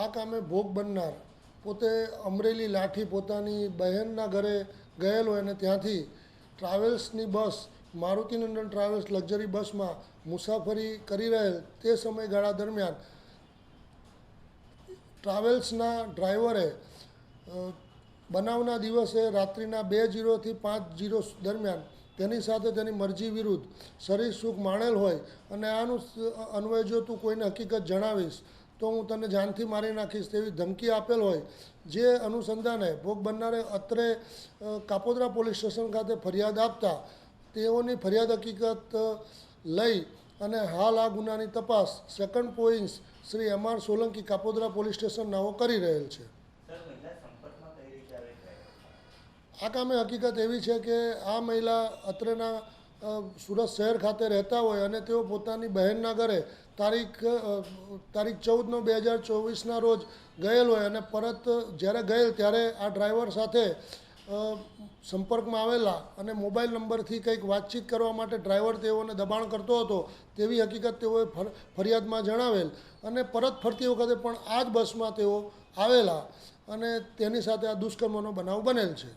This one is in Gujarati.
આ કામે ભોગ બનનાર પોતે અમરેલી લાઠી પોતાની બહેનના ઘરે ગયેલ અને ત્યાંથી ટ્રાવેલ્સની બસ મારુતિનંદન ટ્રાવેલ્સ લક્ઝરી બસમાં મુસાફરી કરી રહેલ તે સમયગાળા દરમિયાન ટ્રાવેલ્સના ડ્રાઈવરે બનાવના દિવસે રાત્રિના બે જીરોથી પાંચ જીરો દરમિયાન તેની સાથે તેની મરજી વિરુદ્ધ શરીર સુખ માણેલ હોય અને આનું અન્વય જો તું કોઈને હકીકત જણાવીશ. તો હું તને જાનથી મારી નાખીશ તેવી ધમકી આપેલ હોય. જે અનુસંધાને ભોગ બનનારે અત્રે કાપોદરા પોલીસ સ્ટેશન ખાતે ફરિયાદ આપતા તેઓની ફરિયાદ હકીકત લઈ અને હાલ આ ગુનાની તપાસ second point Shri M R Solanki Kapodara police station નાઓ કરી રહેલ છે? આ કામે હકીકત એવી છે કે આ મહિલા અત્રેના સુરત શહેર ખાતે રહેતા હોય અને તેઓ પોતાની બહેનના ઘરે તારીખ તારીખ ચૌદ નવ બે હજાર ચોવીસના રોજ ગયેલ હોય અને પરત જ્યારે ગયેલ ત્યારે આ ડ્રાઈવર સાથે સંપર્કમાં આવેલા અને મોબાઈલ નંબરથી કંઈક વાતચીત કરવા માટે ડ્રાઈવર તેઓને દબાણ કરતો હતો તેવી હકીકત તેઓએ ફર- ફરિયાદમાં જણાવેલ અને પરત ફરતી વખતે પણ આ જ બસમાં તેઓ આવેલા અને તેની સાથે આ દુષ્કર્મનો બનાવ બનેલ છે.